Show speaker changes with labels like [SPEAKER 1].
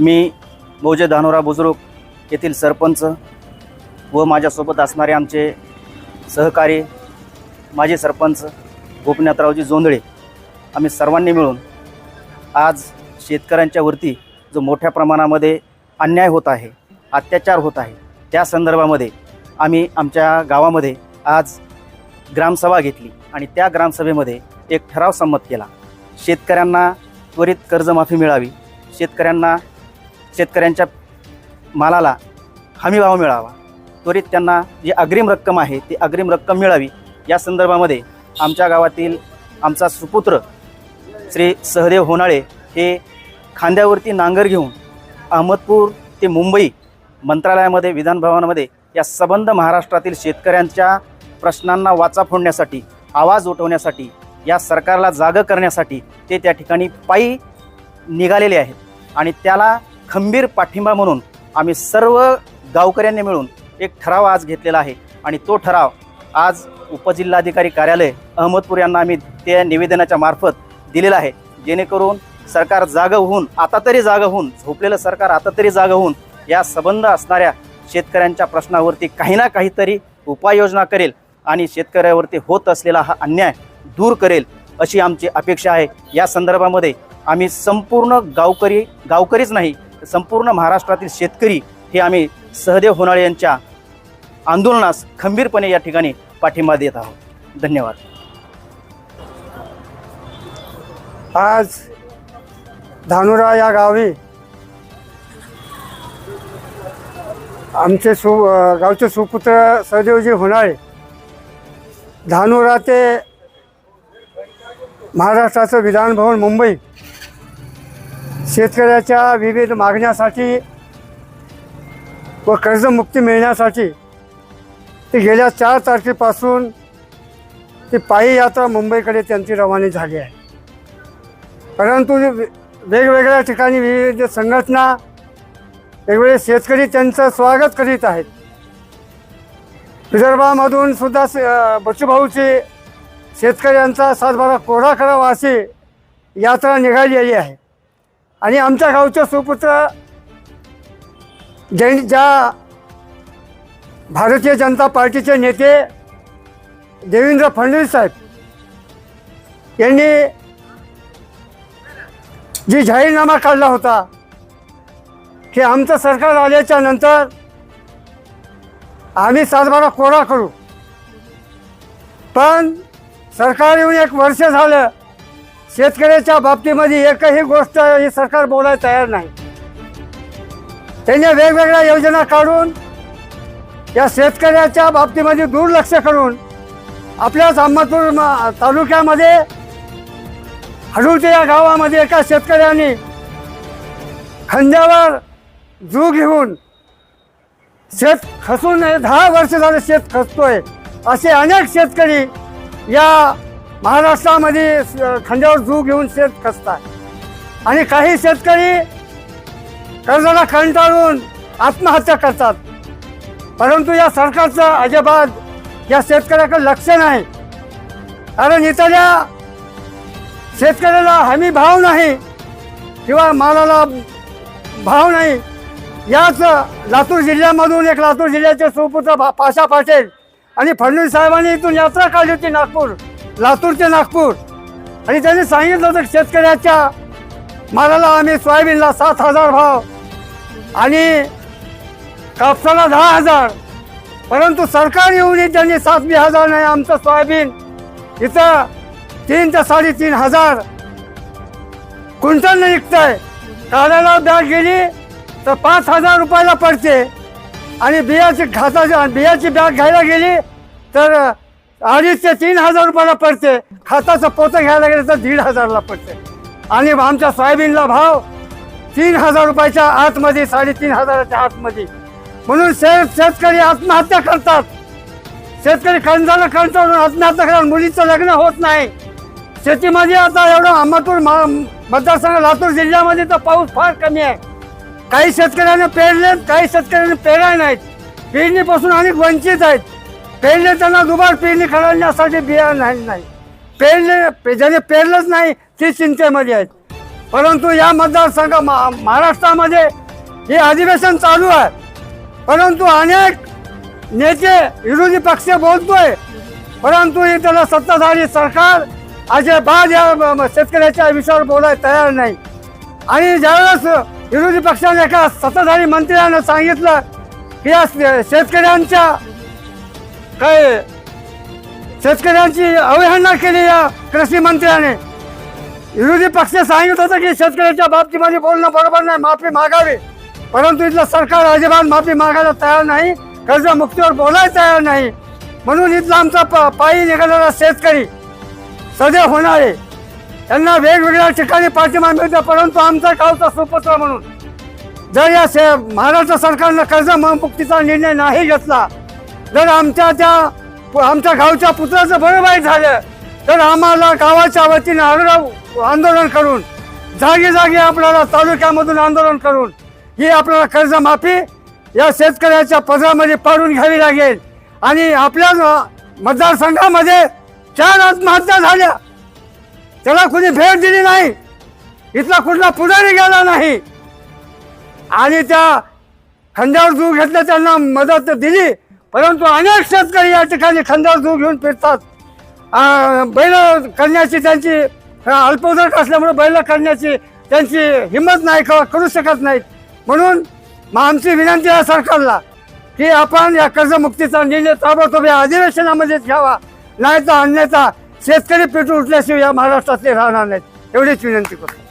[SPEAKER 1] मी मौजे धानोरा बुजुर्ग येथील सरपंच व माझ्यासोबत असणारे आमचे सहकारी माजी सरपंच गोपीनाथरावजी जोंधळे आम्ही सर्वांनी मिळून आज शेतकऱ्यांच्यावरती जो मोठ्या प्रमाणामध्ये अन्याय होत आहे अत्याचार होत आहे त्या संदर्भामध्ये आम्ही आमच्या गावामध्ये आज ग्रामसभा घेतली आणि त्या ग्रामसभेमध्ये एक ठराव संमत केला. शेतकऱ्यांना त्वरित कर्जमाफी मिळावी शेतकऱ्यांना शेतकऱ्यांच्या मालाला हमीभाव मिळावा. त्वरित त्यांना जी अग्रिम रक्कम आहे ती अग्रिम रक्कम मिळावी. या संदर्भामध्ये आमच्या गावातील आमचा सुपुत्र श्री सहदेव होनाळे हे खांद्यावरती नांगर घेऊन अहमदपूर ते मुंबई मंत्रालयामध्ये विधानभवनामध्ये या सबंध महाराष्ट्रातील शेतकऱ्यांच्या प्रश्नांना वाचा फोडण्यासाठी आवाज उठवण्यासाठी या सरकारला जागं करण्यासाठी ते त्या ठिकाणी पायी निघालेले आहेत. आणि त्याला खंबीर पाठिंबा म्हणून आम्ही सर्व गावकऱ्यांनी मिळून एक ठराव आज घेतलेला आहे. आणि तो ठराव आज उपजिल्हाधिकारी कार्यालय अहमदपूर यांना आम्ही त्या निवेदनाच्या मार्फत दिलेला आहे. जेणेकरून सरकार जागं होऊन आता तरी जागं होऊन झोपलेलं सरकार आता तरी जागं होऊन या संबंध असणाऱ्या शेतकऱ्यांच्या प्रश्नावरती काही ना काहीतरी उपाययोजना करेल आणि शेतकऱ्यावरती होत असलेला हा अन्याय दूर करेल अशी आमची अपेक्षा आहे. या संदर्भामध्ये आम्ही संपूर्ण गावकरी गावकरीच नाही संपूर्ण महाराष्ट्रातील शेतकरी हे आम्ही सहदेव होनाळे यांच्या आंदोलनास खंबीरपणे या ठिकाणी पाठिंबा देत आहोत. धन्यवाद.
[SPEAKER 2] आज धानुरा या गावी आमचे सु गावचे सुपुत्र सहदेवजी होनाळे धानुरा ते महाराष्ट्राचं विधानभवन मुंबई शेतकऱ्याच्या विविध मागण्यासाठी व कर्जमुक्ती मिळण्यासाठी ते गेल्या चार तारखेपासून ती पायी यात्रा मुंबईकडे त्यांची रवानी झाली आहे. परंतु वेगवेगळ्या ठिकाणी विविध संघटना वेगवेगळे शेतकरी त्यांचं स्वागत करीत आहेत. विदर्भामधून सुद्धा बचूभाऊची शेतकऱ्यांचा सातबारा कोरा करावा अशी यात्रा निघालेली आहे. आणि आमच्या गावचे सुपुत्र जैन ज्या भारतीय जनता पार्टीचे नेते देवेंद्र फडणवीस साहेब यांनी जी जाहीरनामा काढला होता की आमचं सरकार आल्याच्यानंतर आम्ही सातबारा कोरा करू. पण सरकार येऊन एक वर्ष झालं शेतकऱ्याच्या बाबतीमध्ये एकही गोष्ट ही सरकार बोलायला तयार नाही. त्यांनी वेगवेगळ्या योजना काढून या शेतकऱ्याच्या बाबतीमध्ये दुर्लक्ष करून आपल्याच अहमदपूर तालुक्यामध्ये हडुलते या गावामध्ये एका शेतकऱ्याने खंद्यावर जू घेऊन शेत खसून दहा वर्ष झाले शेत खचतोय असे अनेक शेतकरी या महाराष्ट्रामध्ये स- खांद्यावर जू घेऊन शेत खचतात आणि काही शेतकरी कर्जाला कंटाळून आत्महत्या करतात. परंतु या सरकारचं अजिबात या शेतकऱ्याकडे लक्ष नाही. कारण इथल्या शेतकऱ्याला हमी भाव नाही किंवा मालाला भाव नाही. याच लातूर जिल्ह्यामधून एक लातूर जिल्ह्याचे सुपुत्र भा- पाशा पाटील आणि फडणवीस साहेबांनी इथून यात्रा काढली होती नागपूर. लातूर ते नागपूर. आणि त्यांनी सांगितलं होतं शेतकऱ्याच्या मालाला आम्ही सोयाबीनला सात हजार भाव आणि कापसाला दहा हजार. परंतु सरकार येऊन त्यांनी सात बी हजार नाही आमचं सोयाबीन इथं तीन ते साडेतीन हजार क्विंटल निघतंय. काढायला बॅग गेली तर पाच हजार रुपयाला पडते. आणि बियाची घाताची बियाची बॅग घ्यायला गेली तर अडीच ते तीन हजार रुपयाला पडते. खताचं पोतं घ्यायला गेलं तर दीड हजारला पडते. आणि आमच्या सोयाबीनला भाव तीन हजार रुपयाच्या आतमध्ये साडेतीन हजाराच्या आतमध्ये. म्हणून शेतकरी आत्महत्या करतात. शेतकरी कंजाला कंटाळून आत्महत्या करतात. मुलीचं लग्न होत नाही. शेतीमध्ये आता एवढं अंबातूर मतदारसंघ लातूर जिल्ह्यामध्ये तर पाऊस फार कमी आहे. काही शेतकऱ्यांना पेरलेत काही शेतकऱ्यांना पेराय नाहीत. पेरणीपासून अनेक वंचित आहेत. पेरले त्यांना दुबार पेरणी करण्यासाठी बिया नाही नाही. पेरले पे- ज्याने पेरलंच नाही ते चिंतेमध्ये आहेत. परंतु या मतदारसंघ मा- महाराष्ट्रामध्ये हे अधिवेशन चालू आहे. परंतु अनेक नेते विरोधी पक्ष बोलतोय. परंतु हे त्याला सत्ताधारी सरकार अजिबात या शेतकऱ्याच्या विषयावर बोलायला तयार नाही. आणि ज्यावेळेस विरोधी पक्षाने एका सत्ताधारी मंत्र्यानं सांगितलं की या शेतकऱ्यांच्या काय? शेतकऱ्यांची अवहेलना केली या कृषी मंत्र्याने विरोधी पक्ष सांगित होतं की शेतकऱ्याच्या बाबतीमध्ये बोलणं बरोबर नाही माफी मागावी. परंतु इथलं सरकार अजिबात माफी मागायला तयार नाही कर्जमुक्तीवर बोलायला तयार नाही. म्हणून इथला आमचा प- पायी निघालेला शेतकरी सदैव होणारे. त्यांना वेगवेगळ्या ठिकाणी पाठिंबा मिळतो परंतु आमचा गावचा सुपुत्र म्हणून जर या शे महाराष्ट्र सरकारनं कर्ज मुक्तीचा निर्णय नाही घेतला जर आमच्या त्या आमच्या गावच्या पुत्राचं बरं वाईट झालं तर आम्हाला गावाच्या वतीने आग्रह आंदोलन करून जागी जागी आपल्याला तालुक्यामधून आंदोलन करून ही आपल्याला कर्जमाफी या शेतकऱ्याच्या पदरामध्ये पाडून घ्यावी लागेल. आणि आपल्या मतदारसंघामध्ये चार आत्महत्या झाल्या. त्याला कुणी भेट दिली नाही. इथला कुठला पुढारी गेला नाही. आणि त्या खंड्यावर जू घेतलं त्यांना मदत दिली. परंतु अनेक शेतकरी या ठिकाणी खांद्यावर दूर घेऊन फिरतात बैल करण्याची त्यांची अं, असल्यामुळे बैल करण्याची त्यांची हिंमत नाही क- करू शकत नाहीत. म्हणून मग आमची विनंती आहे सरकारला की आपण या कर्जमुक्तीचा निर्णय ताबडतोब या अधिवेशनामध्येच घ्यावा नाही तर अन्यथा शेतकरी पेटू उठल्याशिवाय या महाराष्ट्रातले राहणार नाहीत. एवढीच विनंती करतो.